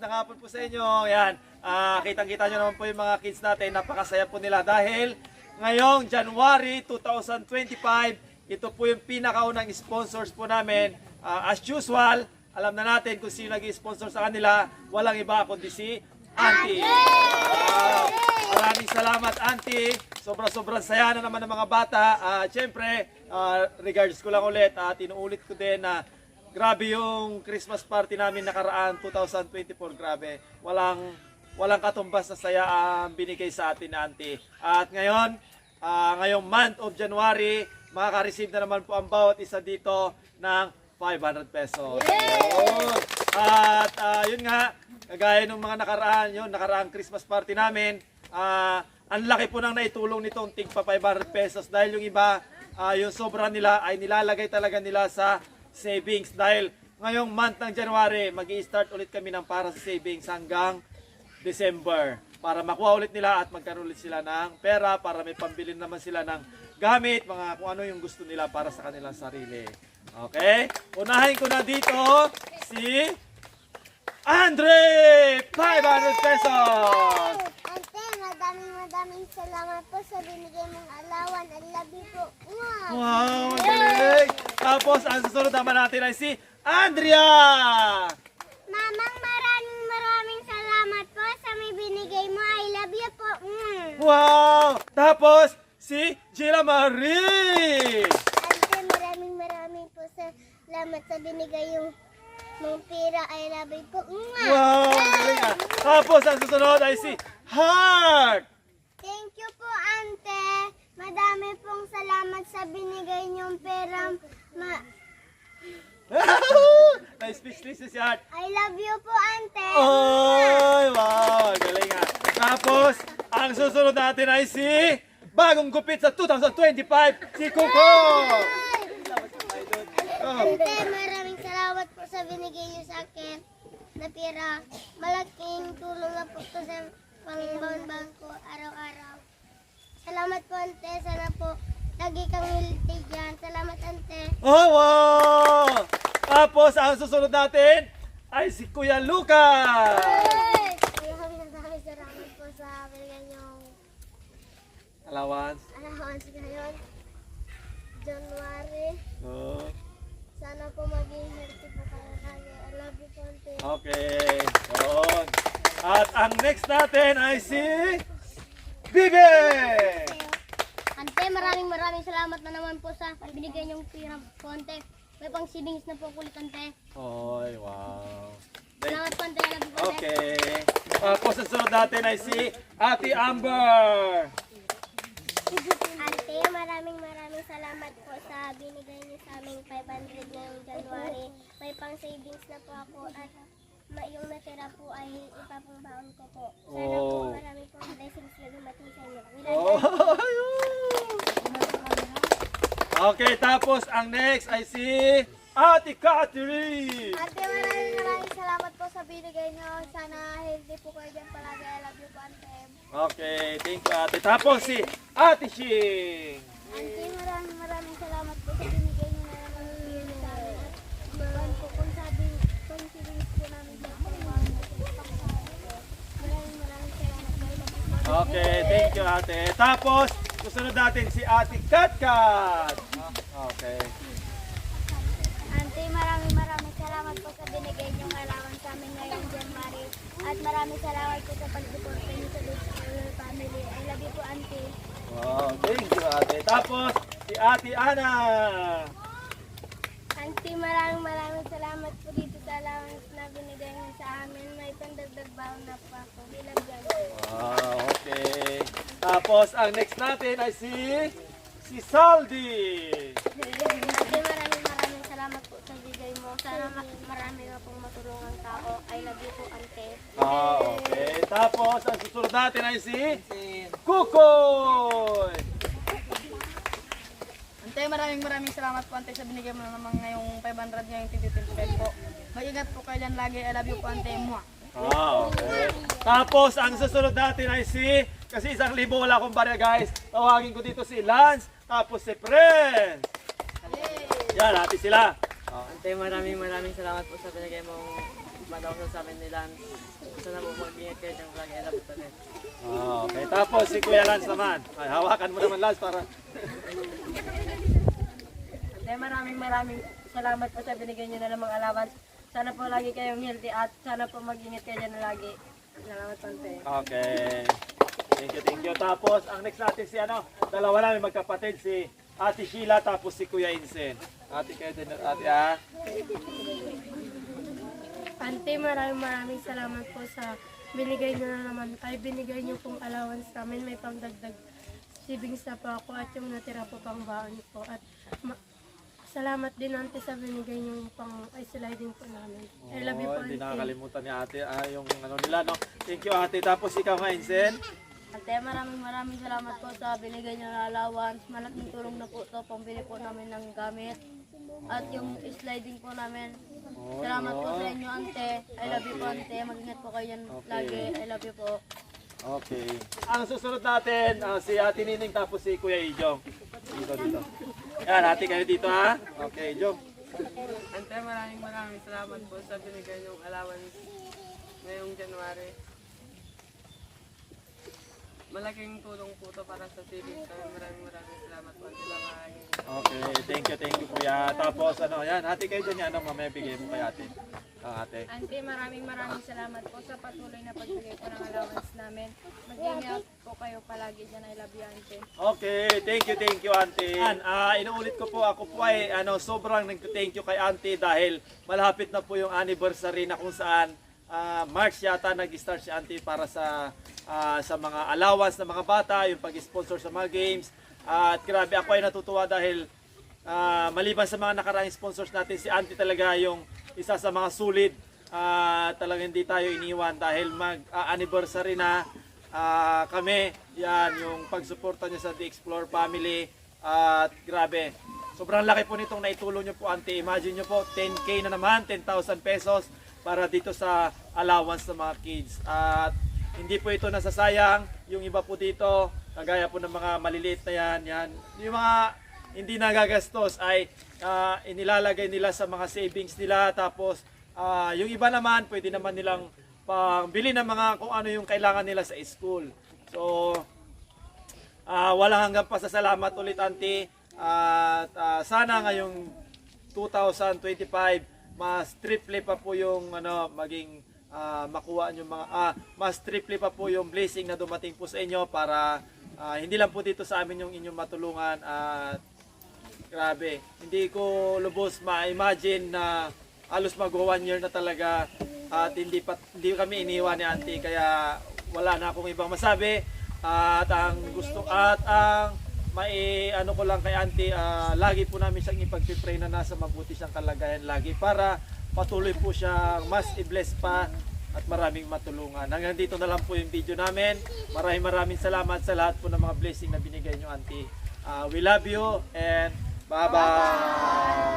magandang hapon po sa inyo. Yan, ah, kitang-kita nyo naman po yung mga kids natin. Napakasaya po nila dahil ngayong January 2025, ito po yung pinakaunang sponsors po namin. Ah, as usual, alam na natin kung sino nag-sponsor sa kanila. Walang iba kundi si Auntie. Wow. Maraming salamat, Auntie. Sobra-sobrang saya na naman ng mga bata. Ah, Siyempre, ah, regards ko lang ulit at inuulit ko din na grabe yung Christmas party namin nakaraan 2024. Grabe. Walang walang katumbas na saya ang binigay sa atin ni Auntie. At ngayon, ah, ngayong month of January, makaka-receive na naman po ang bawat isa dito ng 500 pesos. Yun. At ah, yun nga, kagaya ng mga nakaraan, yun, nakaraang Christmas party namin, ah, ang laki po nang naitulong nitong tig pa 500 pesos dahil yung iba, ah, yung sobra nila ay nilalagay talaga nila sa savings dahil ngayong month ng January, mag start ulit kami ng para sa savings hanggang December para makuha ulit nila at magkaroon ulit sila ng pera para may pambili naman sila ng gamit, mga kung ano yung gusto nila para sa kanilang sarili. Okay? Unahin ko na dito si Andre! 500 pesos! Ante, madaming madaming salamat po sa binigay mong alawan. I love you po. Mwah! Wow, ang galing! Tapos, ang susunod naman natin ay si Andrea! Mamang maraming maraming salamat po sa may binigay mo. I love you po. Mm. Wow! Tapos, si Gila Marie! Ante, maraming maraming po salamat sa binigay yung mong pira. I love you po. Mwah! Wow, galing ah! Tapos, ang susunod ay si Heart! Si Heart. I love you po, ante. Ay, wow, galing ah. Tapos, ang susunod natin ay si bagong gupit sa 2025, si! Oh. Ante, maraming salamat po sa binigay niyo sa akin na pera. Malaking tulong na po to sa pangbaon ko araw-araw. Salamat po, ante. Sana po lagi kang healthy dyan. Salamat, ante. Oh, wow! Tapos, ang susunod natin ay si Kuya Lucas! Maraming maraming salamat po sa binigay niyong Allowance. allowance ngayon. January. Oh, Sana po maging healthy po kayo lagi. I love you po, ante. okay. Yun. At ang next natin ay si Bibe! Ante, maraming maraming salamat na naman po sa binigay niyong pira po, ante. May pang savings na po kulit, ante. Oy, wow. Salamat po, ante. I love you po, ante. Okay. Tapos ang sunod natin ay si Ate Amber. Ante, maraming maraming salamat po sa binigay niyo sa aming 500 ngayong January. May pang savings na po ako at ma yung natira po ay ipapangbaon ko po. Sana po Oh. marami pong blessings na dumating sa inyo. We love Oh. Okay, tapos ang next ay si Ate Catherine. Ate, maraming maraming salamat po sa binigay niyo. Sana healthy po kayo dyan palagi. I love you po, Ate. Okay, thank you Ate. Tapos si Ate Shing. Ante, maraming maraming salamat po sa binigay niyo na naman ng pira sa amin. At maraming po kung sabi, kung savings po namin sa Maraming maraming salamat po. Okay, thank you Ate. Tapos, susunod natin si Ate Katkat. Okay. Ante, maraming maraming salamat po sa binigay niyong alawan sa amin ngayong January. At maraming salamat po sa pag-suporta niyo sa Dutch family. I love you po, Ante. Wow, thank you Ate. Tapos, si Ate Ana. Ante, maraming maraming salamat po dito sa allowance na binigay niyo sa amin. May pandagdag baon na po ako. You, Ante. Wow, okay. Tapos, ang next natin ay si si Saldi. Ate, maraming maraming salamat po sa bigay mo. Sana ma- marami ka pong matulungang tao. I love you po, Ante. Ah, okay. Tapos, ang susunod natin ay si Kukoy. Ante, maraming maraming salamat po Ante sa binigay mo na naman ngayong 500 ngayong 2025 po. Mag-ingat po kayo dyan lagi. I love you po Ante. Mwah. Ah, okay. Tapos, ang susunod natin ay si, kasi isang libo wala akong barya guys. Tawagin ko dito si Lance, tapos si Prince. Yan, happy sila. Ante, maraming maraming salamat po sa binigay mong madawsan sa amin nila. Sana po mag-ingat kayo dyan lagi. I love you po. Ah, okay, tapos si Kuya Lance naman. Ay, hawakan mo naman Lance para... Ate, maraming maraming salamat po sa binigay niyo na namang allowance. Sana po lagi kayong healthy at sana po mag-ingat kayo dyan lagi. Salamat po, ate. Okay. Thank you, thank you. Tapos, ang next natin si ano, dalawa namin magkapatid, si Ate Sheila, tapos si Kuya Insen. Ate kayo din, ate ah. Ante, maraming maraming salamat po sa binigay niyo na naman. Ay, binigay niyo pong allowance namin. May pangdagdag savings na po ako at yung natira po pang baon po. At ma- salamat din ante sa binigay niyo pang ay sliding po namin. I love you po Hindi ante. nakakalimutan ni ate ah, yung ano nila, no? Thank you ate. Tapos ikaw nga, Insen. Ate, maraming maraming salamat po sa binigay niyo na allowance. Malaking tulong na po ito. Pambili po namin ng gamit. At yung sliding po namin. Oh, Salamat po sa inyo, ante. I love you po, ante. Mag-ingat po kayo yan Okay. lagi. I love you po. Okay. Ang susunod natin, ah, si Ate Nining tapos si Kuya Ijong. Dito, dito. Yan, ate kayo dito ha. Okay, Ijong. Ante, maraming maraming salamat po sa binigay niyong allowance ngayong January. Malaking tulong po to para sa savings kami. Maraming maraming salamat po. Maraming Okay, thank you, thank you Kuya. Tapos ano, yan, ate kayo dyan yan, ano, mamaya bigay mo kay ate. Ang ate. Ante, maraming maraming salamat po sa patuloy na pagbigay po ng allowance namin. Mag-ingat po kayo palagi dyan. I love you, ante. Okay, thank you, thank you, Auntie. Yan, ah, inuulit ko po, ako po ay ano, sobrang nag-thank you kay Auntie dahil malapit na po yung anniversary na kung saan ah, March yata nag-start si Auntie para sa ah, sa mga allowance ng mga bata, yung pag-sponsor sa mga games. at grabe, ako ay natutuwa dahil ah, maliban sa mga nakaraang sponsors natin, si Auntie talaga yung isa sa mga sulit. Ah, talagang hindi tayo iniwan dahil mag-anniversary na Ah, kami, yan, yung pagsuporta niya sa The Explore family. At grabe, sobrang laki po nitong naitulong niyo po, Auntie. Imagine niyo po, 10K na naman, 10,000 pesos para dito sa allowance ng mga kids. At hindi po ito nasasayang. Yung iba po dito, kagaya po ng mga maliliit na yan, yan. Yung mga hindi nagagastos ay ah, inilalagay nila sa mga savings nila. Tapos, ah, yung iba naman, pwede naman nilang pangbili ng mga kung ano yung kailangan nila sa school. So, ah walang hanggang pasasalamat ulit, Auntie. At ah, sana ngayong 2025, mas triple pa po yung ano, maging ah, makuha nyo mga, ah, mas triple pa po yung blessing na dumating po sa inyo para ah, hindi lang po dito sa amin yung inyong matulungan at Grabe. Hindi ko lubos ma-imagine na halos mag one year na talaga at hindi pa hindi kami iniwan ni Auntie kaya wala na akong ibang masabi at ang gusto at ang mai ano ko lang kay Auntie ah, lagi po namin siyang ipagpipray na nasa mabuti siyang kalagayan lagi para patuloy po siyang mas i-bless pa at maraming matulungan. Hanggang dito na lang po yung video namin. Maraming maraming salamat sa lahat po ng mga blessing na binigay nyo, Auntie. Ah, we love you and bye-bye!